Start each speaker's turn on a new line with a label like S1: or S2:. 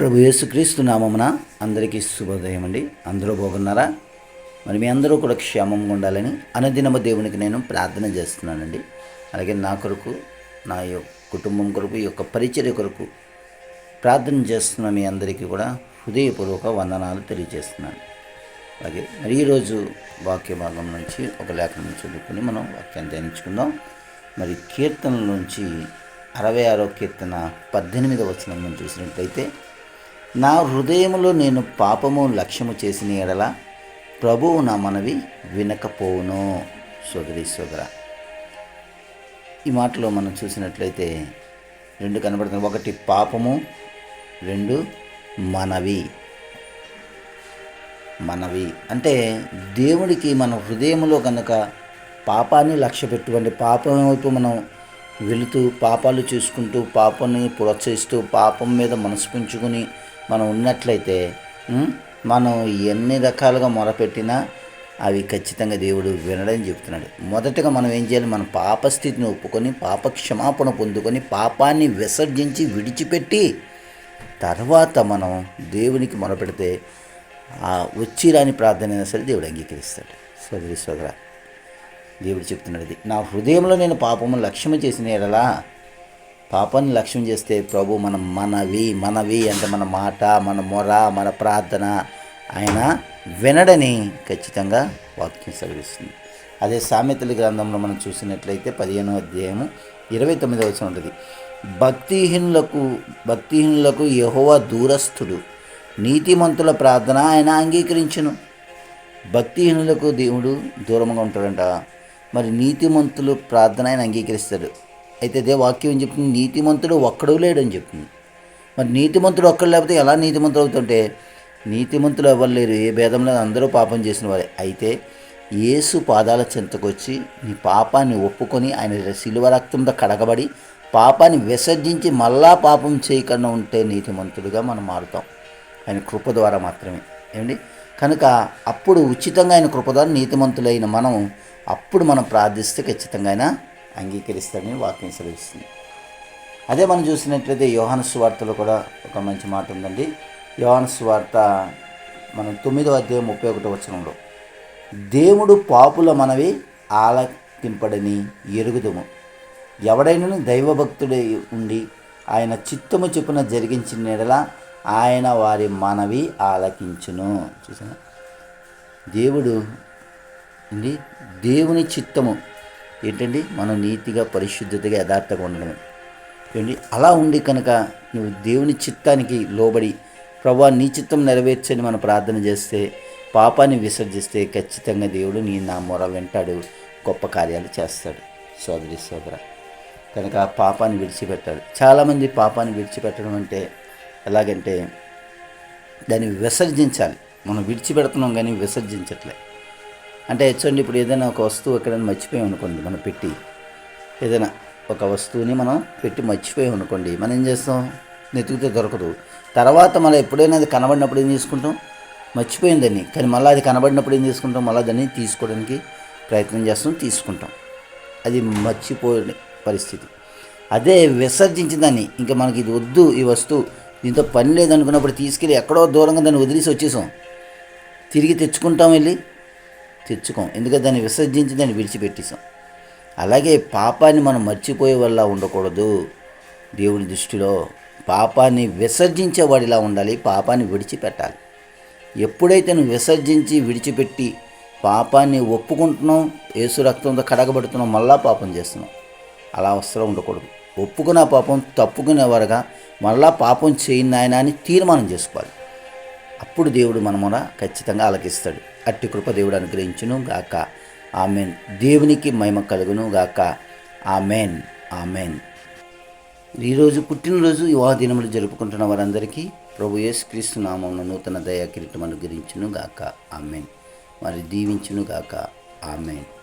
S1: ప్రభు యేసుక్రీస్తు నామమున అందరికీ శుభోదయం అండి అందరూ బాగున్నారా? మరి మీ అందరూ కూడా క్షేమంగా ఉండాలని అనుదినమ దేవునికి నేను ప్రార్థన చేస్తున్నానండి. అలాగే నా కొరకు నా యొక్క కుటుంబం కొరకు ఈ యొక్క పరిచర్య కొరకు ప్రార్థన చేస్తున్న మీ అందరికీ కూడా హృదయపూర్వక వందనాలు తెలియజేస్తున్నాను. అలాగే మరి ఈరోజు వాక్య భాగం నుంచి ఒక లేఖనం చదువుకుని మనం వాక్యాన్ని ధ్యానించుకుందాం. మరి కీర్తనల నుంచి అరవై ఆరో కీర్తన పద్దెనిమిదవ వచనం మనం చూసినట్లయితే నా హృదయములో నేను పాపము లక్ష్యము చేసిన ఎడల ప్రభువు నా మనవి వినకపోవును. సోదరి సోదర ఈ మాటలో మనం చూసినట్లయితే రెండు కనబడుతుంది ఒకటి పాపము రెండు మనవి. మనవి అంటే దేవుడికి మన హృదయంలో కనుక పాపాన్ని లక్ష్య పెట్టుకోండి. పాపం వైపు మనం వెళుతూ పాపాలు చూసుకుంటూ పాపాన్ని ప్రోత్సహిస్తూ పాపం మీద మనసు పెంచుకుని మనం ఉన్నట్లయితే మనం ఎన్ని రకాలుగా మొరపెట్టినా అవి ఖచ్చితంగా దేవుడు వినడని చెప్తున్నాడు. మొదటగా మనం ఏం చేయాలి? మన పాపస్థితిని ఒప్పుకొని పాప క్షమాపణ పొందుకొని పాపాన్ని విసర్జించి విడిచిపెట్టి తర్వాత మనం దేవునికి మొరపెడితే ఆ వచ్చి రాని ప్రార్థన అయినా సరే దేవుడు అంగీకరిస్తాడు. సోదరి సోదర దేవుడు చెప్తున్నాడు ఇది. నా హృదయంలో నేను పాపము లక్ష్యము చేసిన ఎడలా పాపాన్ని లక్ష్యం చేస్తే ప్రభు మన మనవి మనవి అంటే మన మాట మన మొర మన ప్రార్థన ఆయన వినడని ఖచ్చితంగా వాక్యం సెలవిస్తుంది. అదే సామెతల గ్రంథంలో మనం చూసినట్లయితే పదిహేనో అధ్యాయము ఇరవై తొమ్మిదో వచ్చిన ఉంటుంది. భక్తిహీనులకు భక్తిహీనులకు యహోవ దూరస్థుడు. నీతిమంతుల ప్రార్థన ఆయన అంగీకరించును. భక్తిహీనులకు దేవుడు దూరంగా ఉంటాడంట. మరి నీతిమంతులు ప్రార్థన ఆయన అంగీకరిస్తాడు. అయితే అదే వాక్యం ఏం చెప్తుంది? నీతిమంతుడు ఒక్కడు లేడని చెప్తుంది. మరి నీతిమంతుడు ఒక్కడు లేకపోతే ఎలా నీతిమంతుడు అవుతుంటే? నీతిమంతులు ఎవరు లేరు? ఏ లేదు అందరూ పాపం చేసిన వారే. అయితే యేసు పాదాల చెంతకొచ్చి నీ పాపాన్ని ఒప్పుకొని ఆయన శిలువ రక్తంతో కడగబడి పాపాన్ని విసర్జించి మళ్ళా పాపం చేయకుండా ఉంటే నీతిమంతుడుగా మనం మారుతాం. ఆయన కృప ద్వారా మాత్రమే. ఏమండి? కనుక అప్పుడు ఉచితంగా ఆయన కృప ద్వారా నీతిమంతులైన మనం అప్పుడు మనం ప్రార్థిస్తే ఖచ్చితంగా ఆయన అంగీకరిస్తాడని వాక్యం సెలవిస్తుంది. అదే మనం చూసినట్లయితే యోహాను సువార్తలో కూడా ఒక మంచి మాట ఉందండి. యోహాను సువార్త మనం తొమ్మిదో అధ్యాయం ముప్పై ఒకటో వచనంలో దేవుడు పాపుల మనవి ఆలకింపడని ఎరుగుదుము. ఎవడైనా దైవభక్తుడై ఉండి ఆయన చిత్తము చెప్పున జరిగించిన ఎడల ఆయన వారి మనవి ఆలకించును. చూసారా? దేవుడు అండి దేవుని చిత్తము ఏంటండి? మనం నీతిగా పరిశుద్ధతగా యథార్థంగా ఉండడమే. ఏంటి అలా ఉండి కనుక నువ్వు దేవుని చిత్తానికి లోబడి ప్రభా నీ చిత్తం నెరవేర్చని మనం ప్రార్థన చేస్తే పాపాన్ని విసర్జిస్తే ఖచ్చితంగా దేవుడు నీ నా మొర వెంటాడు గొప్ప కార్యాలు చేస్తాడు. సోదరి సోదర కనుక పాపాన్ని విడిచిపెట్టాడు చాలామంది పాపాన్ని విడిచిపెట్టడం అంటే ఎలాగంటే దాన్ని విసర్జించాలి. మనం విడిచిపెడుతున్నాం కానీ విసర్జించట్లే. అంటే చూడండి ఇప్పుడు ఏదైనా ఒక వస్తువు ఎక్కడైనా మర్చిపోయాం అనుకోండి మనం పెట్టి. ఏదైనా ఒక వస్తువుని మనం పెట్టి మర్చిపోయాం అనుకోండి మనం ఏం చేస్తాం? వెతికితే దొరకదు. తర్వాత మళ్ళీ ఎప్పుడైనా అది కనబడినప్పుడు ఏం తీసుకుంటాం మర్చిపోయిందని కానీ మళ్ళీ అది కనబడినప్పుడు ఏం తీసుకుంటాం మళ్ళీ దాన్ని తీసుకోవడానికి ప్రయత్నం చేస్తాం తీసుకుంటాం. అది మర్చిపోయే పరిస్థితి. అదే విసర్జించిన దాన్ని ఇంకా మనకి ఇది వద్దు ఈ వస్తువు దీంతో పని లేదనుకున్నప్పుడు తీసుకెళ్ళి ఎక్కడో దూరంగా దాన్ని వదిలేసి వచ్చేసాం. తిరిగి తెచ్చుకుంటాం వెళ్ళి. తెచ్చుకోం. ఎందుకంటే దాన్ని విసర్జించి దాన్ని విడిచిపెట్టేసాం. అలాగే పాపాన్ని మనం మర్చిపోయే వల్ల ఉండకూడదు. దేవుని దృష్టిలో పాపాన్ని విసర్జించేవాడిలా ఉండాలి పాపాన్ని విడిచిపెట్టాలి. ఎప్పుడైతే నువ్వు విసర్జించి విడిచిపెట్టి పాపాన్ని ఒప్పుకుంటున్నావు యేసు రక్తంతో కడగబడుతున్నావు మళ్ళా పాపం చేస్తున్నావు. అలా అవసరం ఉండకూడదు. ఒప్పుకున్న పాపం తప్పుకునేవారుగా మళ్ళా పాపం చేయని నాయన అని తీర్మానం చేసుకోవాలి. అప్పుడు దేవుడు మనమున ఖచ్చితంగా ఆలకిస్తాడు. అట్టి కృప దేవుడు అనుగ్రహించును గాక. ఆమెన్. దేవునికి మహిమ కలుగును గాక. ఆమెన్. ఆమెన్. ఈరోజు పుట్టినరోజు వివాహ దినములు జరుపుకుంటున్న వారందరికీ ప్రభు యేసుక్రీస్తు నామమున నూతన దయా కిరీటం అనుగ్రహించును గాక. ఆమెన్. మరి దీవించును గాక. ఆమెన్.